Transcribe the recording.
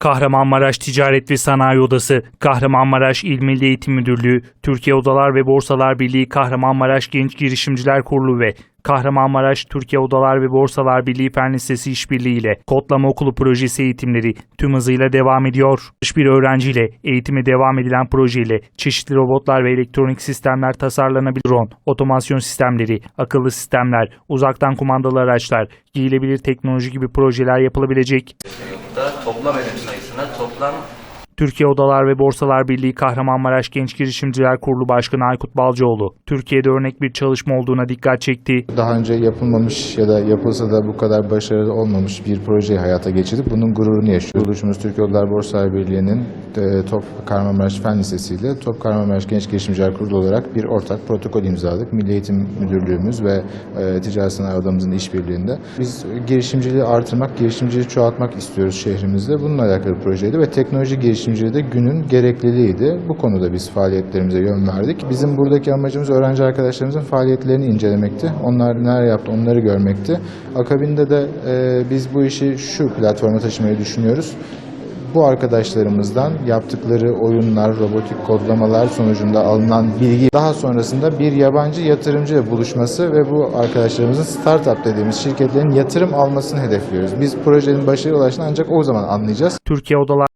Kahramanmaraş Ticaret ve Sanayi Odası, Kahramanmaraş İl Milli Eğitim Müdürlüğü, Türkiye Odalar ve Borsalar Birliği Kahramanmaraş Genç Girişimciler Kurulu ve Kahramanmaraş Türkiye Odalar ve Borsalar Birliği Fen Lisesi İşbirliği ile Kodlama Okulu projesi eğitimleri tüm hızıyla devam ediyor. Bir öğrenciyle eğitime devam edilen projeyle çeşitli robotlar ve elektronik sistemler tasarlanabilir. Drone, otomasyon sistemleri, akıllı sistemler, uzaktan kumandalı araçlar, giyilebilir teknoloji gibi projeler yapılabilecek. toplam ürün sayısına toplam Türkiye Odalar ve Borsalar Birliği Kahramanmaraş Genç Girişimciler Kurulu Başkanı Aykut Balcıoğlu, Türkiye'de örnek bir çalışma olduğuna dikkat çekti. Daha önce yapılmamış ya da yapılsa da bu kadar başarılı olmamış bir projeyi hayata geçirip bunun gururunu yaşıyor. Kuruluşumuz Türkiye Odalar Borsalar Birliği'nin e, Top Kahramanmaraş Fen Lisesi ile Top Kahramanmaraş Genç Girişimciler Kurulu olarak bir ortak protokol imzaladık. Milli Eğitim Müdürlüğümüz ve e, Ticaret Sanayi Odamızın işbirliğinde. Biz girişimciliği artırmak, girişimciliği çoğaltmak istiyoruz şehrimizde. Bununla alakalı bir projeydi ve teknoloji girişimciliği de günün gerekliliğiydi. Bu konuda biz faaliyetlerimize yön verdik. Bizim buradaki amacımız öğrenci arkadaşlarımızın faaliyetlerini incelemekti. Onlar neler yaptı onları görmekti. Akabinde de e, biz bu işi şu platforma taşımayı düşünüyoruz. Bu arkadaşlarımızdan yaptıkları oyunlar, robotik kodlamalar sonucunda alınan bilgi daha sonrasında bir yabancı yatırımcıyla buluşması ve bu arkadaşlarımızın startup dediğimiz şirketlerin yatırım almasını hedefliyoruz. Biz projenin başarıya ulaştığını ancak o zaman anlayacağız. Türkiye Odalar